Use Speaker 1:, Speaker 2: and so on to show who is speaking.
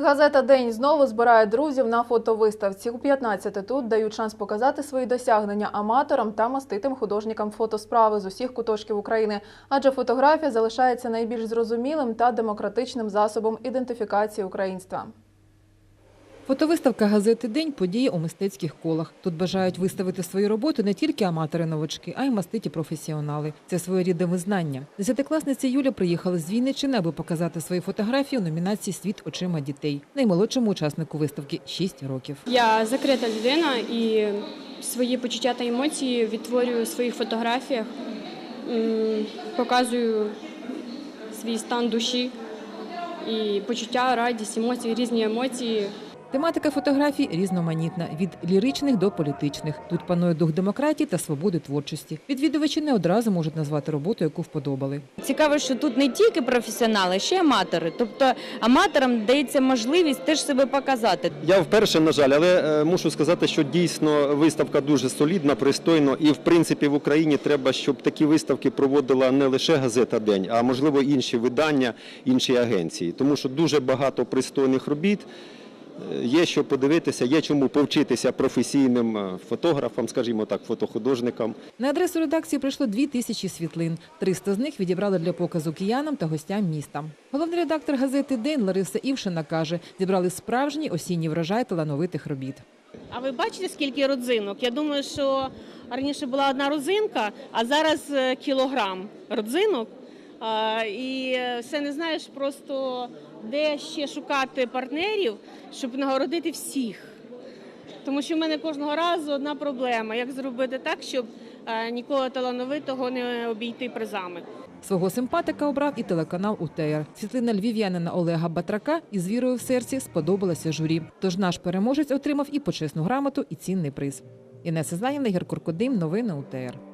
Speaker 1: Газета День знову збирає друзів на фотовиставці. У 15 тут дають шанс показати свої досягнення аматорам та маститим художникам фотосправи з усіх куточків України. Адже фотографія залишається найбільш зрозумілим та демократичним засобом ідентифікації українства.
Speaker 2: Фотовиставка газети День подія у мистецьких колах. Тут бажають виставити свої роботи не тільки аматори-новачки, а й маститі професіонали. Це своєрідне визнання. Десятикласниця Юля приїхала з Вінниччини, аби показати свої фотографії у номінації Світ очима дітей. Наймолодшому учаснику виставки 6 років.
Speaker 3: Я закрита людина і свої почуття та емоції відтворюю у своїх фотографіях, показую свій стан душі і почуття, радість, емоції, різні емоції.
Speaker 2: Тематика фотографій різноманітна від ліричних до політичних. Тут панує дух демократії та свободи творчості. Відвідувачі не одразу можуть назвати роботу, яку вподобали.
Speaker 4: Цікаво, що тут не тільки професіонали, ще й аматори. Тобто аматорам дається можливість теж себе показати.
Speaker 5: Я вперше, на жаль, але е, мушу сказати, що дійсно виставка дуже солідна, пристойно, і в принципі в Україні треба, щоб такі виставки проводила не лише газета День, а можливо інші видання, інші агенції, тому що дуже багато пристойних робіт. Е, Є що подивитися, є чому повчитися професійним е, фотографам, скажімо так, фотохудожникам.
Speaker 2: На адресу редакції прийшло дві тисячі світлин. 300 з них відібрали для показу киянам та гостям міста. Головний редактор газети День Лариса Івшина каже, зібрали справжній осінній врожай талановитих робіт.
Speaker 6: А ви бачите, скільки родзинок? Я думаю, що раніше була одна родзинка, а зараз е, кілограм родзинок. І все не знаєш просто де ще шукати партнерів, щоб нагородити всіх. Тому що в мене кожного разу одна проблема: як зробити так, щоб е, нікого талановитого не обійти призами.
Speaker 2: Свого симпатика обрав і телеканал УТР. Світлина львів'янина Олега Батрака із вірою в серці сподобалася журі. Тож наш переможець отримав і почесну грамоту, і цінний приз. Інеса Знанівна, Ігор Куркодим. Новини УТР.